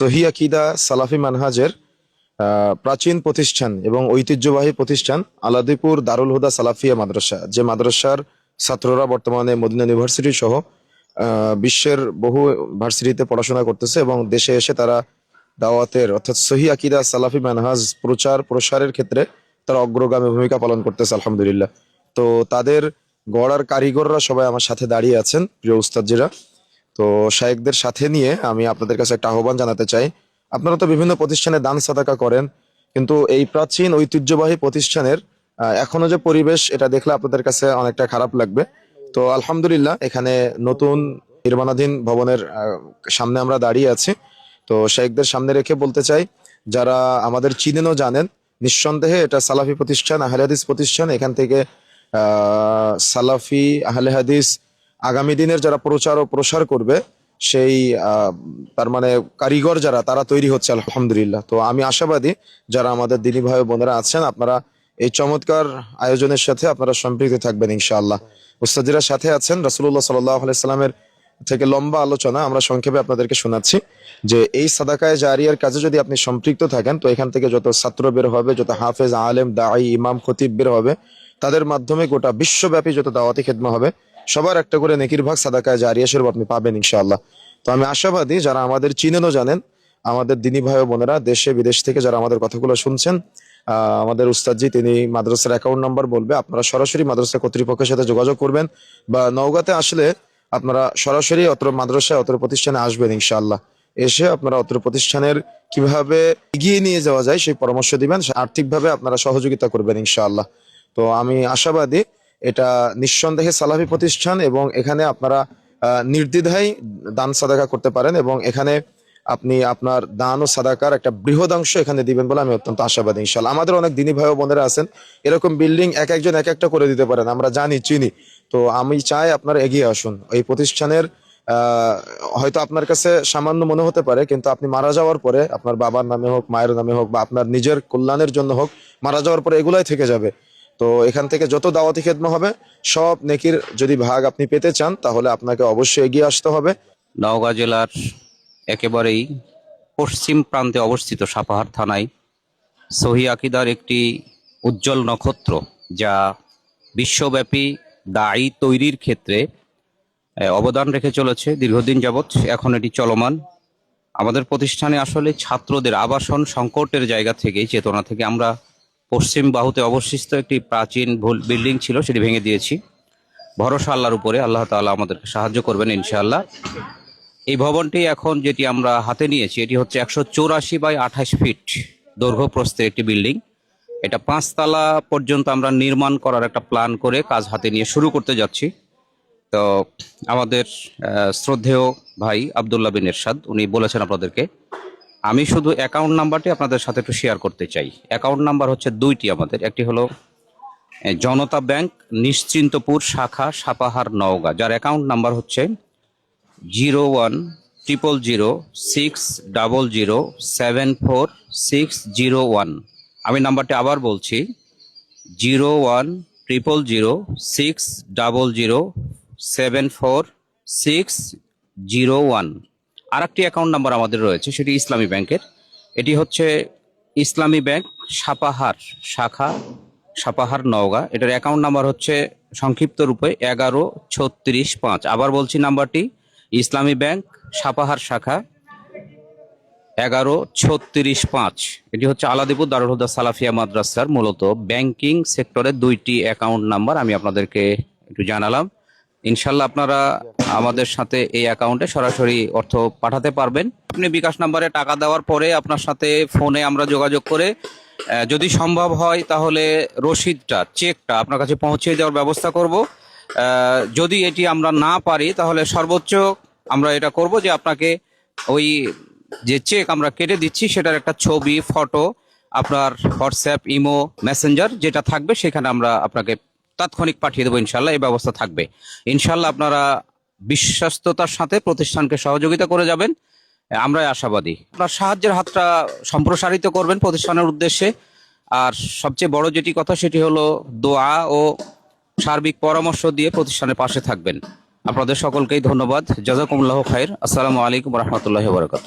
সহি আকিদা সালাফি মানহাজের প্রাচীন প্রতিষ্ঠান এবং ঐতিহ্যবাহী প্রতিষ্ঠান আলাদিপুর দারুল হুদা সালাফিয়া মাদ্রাসা, যে মাদ্রাসার ছাত্ররা বর্তমানে মদিনা ইউনিভার্সিটি সহ বিশ্বের বহু ভার্সিটিতে পড়াশোনা করতেছে এবং দেশে এসে তারা দাওয়াতের অর্থাৎ সহি আকিদা সালাফি মানহাজ প্রচার প্রসারের ক্ষেত্রে তারা অগ্রগামী ভূমিকা পালন করতেছে, আলহামদুলিল্লাহ। তো তাদের গড়ার কারিগররা সবাই আমার সাথে দাঁড়িয়ে আছেন, প্রিয় উস্তাদজিরা। তো শায়েকদের সাথে নিয়ে আমি আপনাদের কাছে একটা আহ্বান জানাতে চাই। আপনারা তো বিভিন্ন প্রতিষ্ঠানে দান সাদাকা করেন, কিন্তু এই প্রাচীন ঐতিহ্যবাহী প্রতিষ্ঠানের এখনও যে পরিবেশ, এটা দেখলে আপনাদের কাছে অনেকটা খারাপ লাগবে। তো আলহামদুলিল্লাহ, এখানে নতুন নির্মাণাধীন ভবনের সামনে আমরা দাঁড়িয়ে আছি। তো শেখদের সামনে রেখে বলতে চাই, যারা আমাদের চিনেনও জানেন, নিঃসন্দেহে এটা সালাফি প্রতিষ্ঠান, আহলে হাদিস প্রতিষ্ঠান। এখান থেকে সালাফি, আহলে হাদিস আগামী দিনের যারা প্রচার ও প্রসার করবে, সেই তার মানে কারিগর যারা, তারা তৈরি হচ্ছে, আলহামদুলিল্লাহ। তো আমি আশাবাদী যারা আমাদের দিনী ভাই বোনেরা আছেন, আপনারা এই চমৎকার আয়োজনের সাথে আপনারা সম্পৃক্ত থাকবেন, ইনশাআল্লাহ। উস্তাদিরা সাথে আছেন রাসুল্লাহ সাল্লামের থেকে লম্বা আলোচনা, আমরা সংক্ষেপে আপনাদেরকে শোনাচ্ছি যে, এই সাদাকায় জারিয়ার কাজে যদি আপনি সম্পৃক্ত থাকেন, তো এখান থেকে যত ছাত্র বের হবে, যত হাফেজ, আলেম, দাঈ, ইমাম, খতিব বের হবে, তাদের মাধ্যমে গোটা বিশ্বব্যাপী যত দাওয়াতি খেদমা হবে সবার একটা করে নেকির ভাগ সাদাকায় জারিয়া স্বরূপ আপনি পাবেন ইনশাআল্লাহ। তো আমি আশাবাদী যারা আমাদের চিনেনও জানেন, আমাদের দিনী ভাই বোনেরা দেশে, বিদেশ থেকে যারা আমাদের কথাগুলো শুনছেন আমাদের উস্তাদজি, তিনি মাদ্রাসার অ্যাকাউন্ট নাম্বার বলবে, আপনারা সরাসরি মাদ্রাসা কর্তৃপক্ষের সাথে যোগাযোগ করবেন বা নওগাঁতে আসলে আপনারা সরাসরি অত্র মাদ্রাসায়, অত্র প্রতিষ্ঠানে আসবেন ইনশাআল্লাহ। এসে আপনারা অত্র প্রতিষ্ঠানের কীভাবে এগিয়ে নিয়ে যাওয়া যায় সেই পরামর্শ দিবেন আর্থিকভাবে আপনারা সহযোগিতা করবেন ইনশাআল্লাহ। তো আমি আশাবাদী এটা নিঃসন্দেহে সালাফি প্রতিষ্ঠান এবং এখানে আপনারা নির্দ্বিধায় দান সাদাকা করতে পারেন এবং এখানে আপনি আপনার দান ও সাদাকার একটা বৃহদাংশ এখানে দিবেন বলে আমি অত্যন্ত আশাবাদী ইনশাল্লাহ আমাদের অনেক দিনী ভাই বোনেরা আছেন, এরকম বিল্ডিং এক একজন এক একটা করে দিতে পারেন, আমরা জানি, চিনি। তো আমি চাই আপনারা এগিয়ে আসুন। এই প্রতিষ্ঠানের হয়তো আপনার কাছে সামান্য মনে হতে পারে, কিন্তু আপনি মারা যাওয়ার পরে, আপনার বাবার নামে হোক, মায়ের নামে হোক বা আপনার নিজের কল্যাণের জন্য হোক, মারা যাওয়ার পরে এগুলাই থেকে যাবে। তো এখান থেকে যত দাওয়াতি খেদমা হবে, সব নেকির যদি ভাগ আপনি পেতে চান, তাহলে আপনাকে অবশ্যই এগিয়ে আসতে হবে। নওগাঁ জেলার একেবারেই পশ্চিম প্রান্তে অবস্থিত সাপাহার থানায় সহি আকিদার একটি উজ্জ্বল নক্ষত্র, যা বিশ্বব্যাপী দায়ী তৈরির ক্ষেত্রে অবদান রেখে চলেছে দীর্ঘদিন যাবৎ। এখন এটি চলমান। আমাদের প্রতিষ্ঠানে আসলে ছাত্রদের আবাসন সংকটের জায়গা থেকে চেতনা থেকে আমরা পশ্চিম বাহুতে অবশিষ্ট একটি প্রাচীন ভুল- বিল্ডিং ছিল, সেটি ভেঙে দিয়েছি। ভরসা আল্লাহর উপরে, আল্লাহ তাআলা আমাদেরকে সাহায্য করবেন ইনশাআল্লাহ। এই ভবনটি এখন যেটি আমরা হাতে নিয়েছি, এটি হচ্ছে একশো চৌরাশি বাই আঠাশ ফিট দৈর্ঘ্য প্রস্থের একটি বিল্ডিং। এটা পাঁচতলা পর্যন্ত আমরা নির্মাণ করার একটা প্ল্যান করে কাজ হাতে নিয়ে শুরু করতে যাচ্ছি। তো আমাদের শ্রদ্ধেয় ভাই আবদুল্লাহ বিন এরশাদ, উনি বলেছেন আপনাদেরকে আমি শুধু অ্যাকাউন্ট নাম্বারটি আপনাদের সাথে একটু শেয়ার করতে চাই। অ্যাকাউন্ট নাম্বার হচ্ছে দুইটি আমাদের। একটি হলো জনতা ব্যাংক, নিশ্চিন্তপুর শাখা, সাপাহার নওগাঁ। যার অ্যাকাউন্ট নাম্বার হচ্ছে zero one triple zero six double zero seven four six zero one আমি নাম্বারটি আবার বলছি, zero one triple zero six double zero seven four six zero one আর একটি অ্যাকাউন্ট নাম্বার আমাদের রয়েছে, সেটি ইসলামী ব্যাংকের। এটি হচ্ছে ইসলামী ব্যাংক সাপাহার শাখা, সাপাহার নওগাঁ। এটার অ্যাকাউন্ট নাম্বার হচ্ছে সংক্ষিপ্ত রূপে এগারো ছত্রিশ পাঁচ। আবার বলছি নাম্বারটি, ইসলামী ব্যাংক সাপাহার শাখা, এগারো ছত্রিশ পাঁচ। এটি হচ্ছে আলাদিপুর দারুল হুদা সালাফিয়া মাদ্রাসার মূলত ব্যাংকিং সেক্টরের দুইটি অ্যাকাউন্ট নাম্বার আমি আপনাদেরকে একটু জানালাম। ইনশাল্লাহ আপনারা আমাদের সাথে এই অ্যাকাউন্টে সরাসরি অর্থ পাঠাতে পারবেন। আপনি বিকাশ নাম্বারে টাকা দেওয়ার পরে আপনার সাথে ফোনে আমরা যোগাযোগ করে যদি সম্ভব হয় তাহলে রসিদটা চেকটা আপনার কাছে পৌঁছে দেওয়ার ব্যবস্থা করব। যদি এটি আমরা না পারি তাহলে সর্বোচ্চ আমরা এটা করব যে আপনাকে ওই যে চেক আমরা কেটে দিচ্ছি সেটার একটা ছবি ফটো আপনার হোয়াটসঅ্যাপ ইমো মেসেঞ্জার যেটা থাকবে সেখানে আমরা আপনাকে তাৎক্ষণিক পাঠিয়ে দেবো, ইনশাল্লাহ এই ব্যবস্থা থাকবে। ইনশাল্লাহ আপনারা বিশ্বস্ততার সাথে প্রতিষ্ঠানকে সহযোগিতা করে যাবেন, আমরাই আশাবাদী। আপনার সাহায্যের হাতটা সম্প্রসারিত করবেন প্রতিষ্ঠানের উদ্দেশ্যে। আর সবচেয়ে বড় যেটি কথা, সেটি হলো দোয়া ও সার্বিক পরামর্শ দিয়ে প্রতিষ্ঠানের পাশে থাকবেন। আপনাদের সকলকেই ধন্যবাদ। জাজাকুমুল্লাহ খায়ের আসসালামু আলাইকুম রহমতুল্লাহ বারকাত